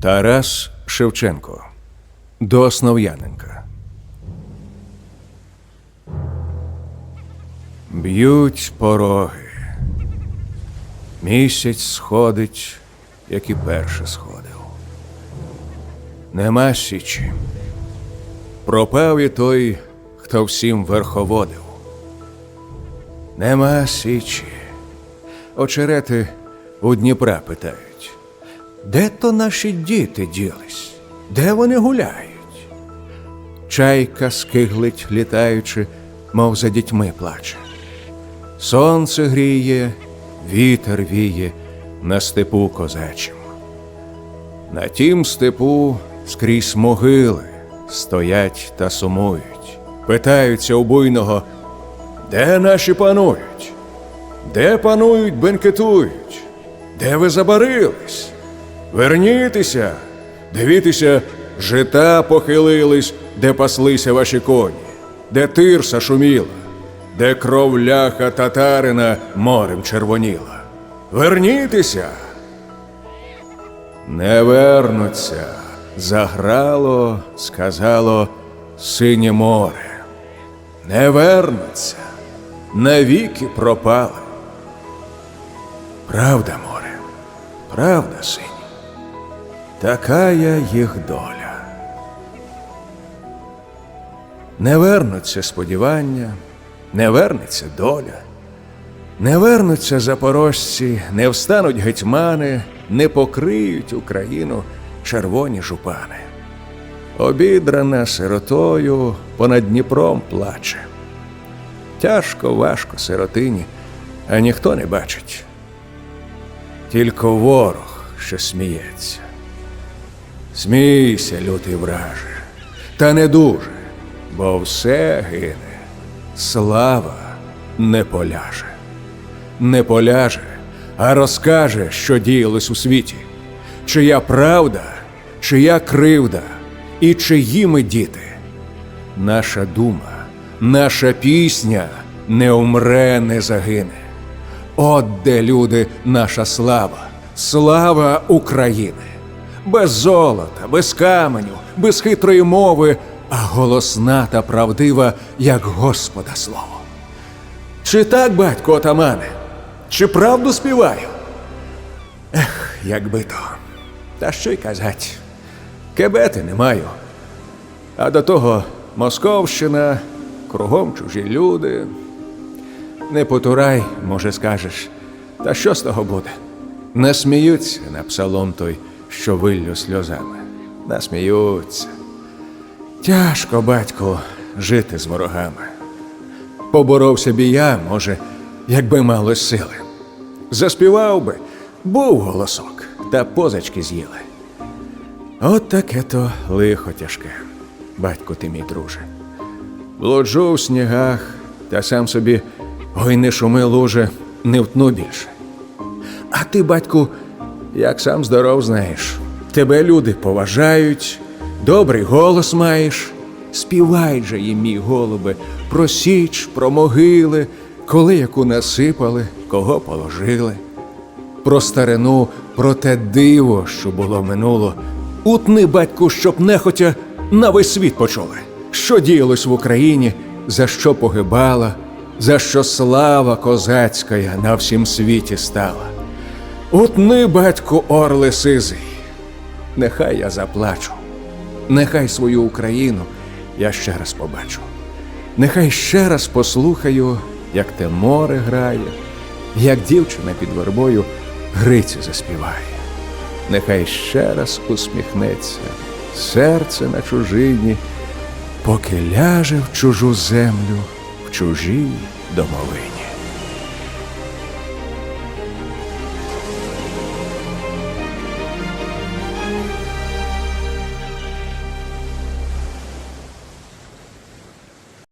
Тарас Шевченко До Основ'яненка Б'ють пороги. Місяць сходить, як і перше сходив. Нема січі. Пропав і той, хто всім верховодив. Нема січі. Очерети у Дніпра питають. Де то наші діти ділись? Де вони гуляють? Чайка скиглить, літаючи, мов за дітьми плаче. Сонце гріє, вітер віє на степу козачим. На тім степу скрізь могили стоять та сумують. Питаються у буйного, де наші панують? Де панують, бенкетують? Де ви забарились? Вернітеся, дивіться, жита похилились, де паслися ваші коні, де тирса шуміла, де кров ляха татарина морем червоніла. Вернітеся. Не вернуться. Заграло, сказало синє море. Не вернуться, навіки пропали. Правда, море, правда, синє. Такая їх доля. Не вернуться сподівання, не вернеться доля. Не вернуться запорожці, не встануть гетьмани, не покриють Україну червоні жупани. Обідрана сиротою понад Дніпром плаче. Тяжко, важко сиротині, а ніхто не бачить. Тільки ворог, що сміється. Смійся, лютий враже, та не дуже, бо все гине, слава не поляже не поляже, а розкаже, що діялось у світі, чия правда, чия кривда і чиї ми діти. Наша дума, наша пісня не умре, не загине. От де люди, наша слава, слава України. Без золота, без каменю, без хитрої мови, а голосна та правдива, як Господа слово. Чи так, батько отамане? Чи правду співаю? Ех, якби то. Та що й казать. Кебети не маю. А до того Московщина, кругом чужі люди. Не потурай, може, скажеш. Та що з того буде? Насміються на псалом той, що виллю сльозами. Насміються. Тяжко, батько, жити з ворогами. Поборовся б я, може, якби мало сили. Заспівав би, був голосок, та позички з'їли. От таке то лихо тяжке, батько ти мій друже. Блуджу в снігах, та сам собі ой не шуми луже, не втну більше. А ти, батьку, як сам здоров знаєш, тебе люди поважають, добрий голос маєш. Співай же їм, мій голубе, про січ, про могили, коли яку насипали, кого положили. Про старину, про те диво, що було минуло. Утни, батьку, щоб нехотя на весь світ почули, що діялось в Україні, за що погибала, за що слава козацька на всім світі стала. Утни, батьку, орле сизий, нехай я заплачу, нехай свою Україну я ще раз побачу. Нехай ще раз послухаю, як те море грає, як дівчина під вербою Грицю заспіває. Нехай ще раз усміхнеться серце на чужині, поки ляже в чужу землю, в чужій домовині.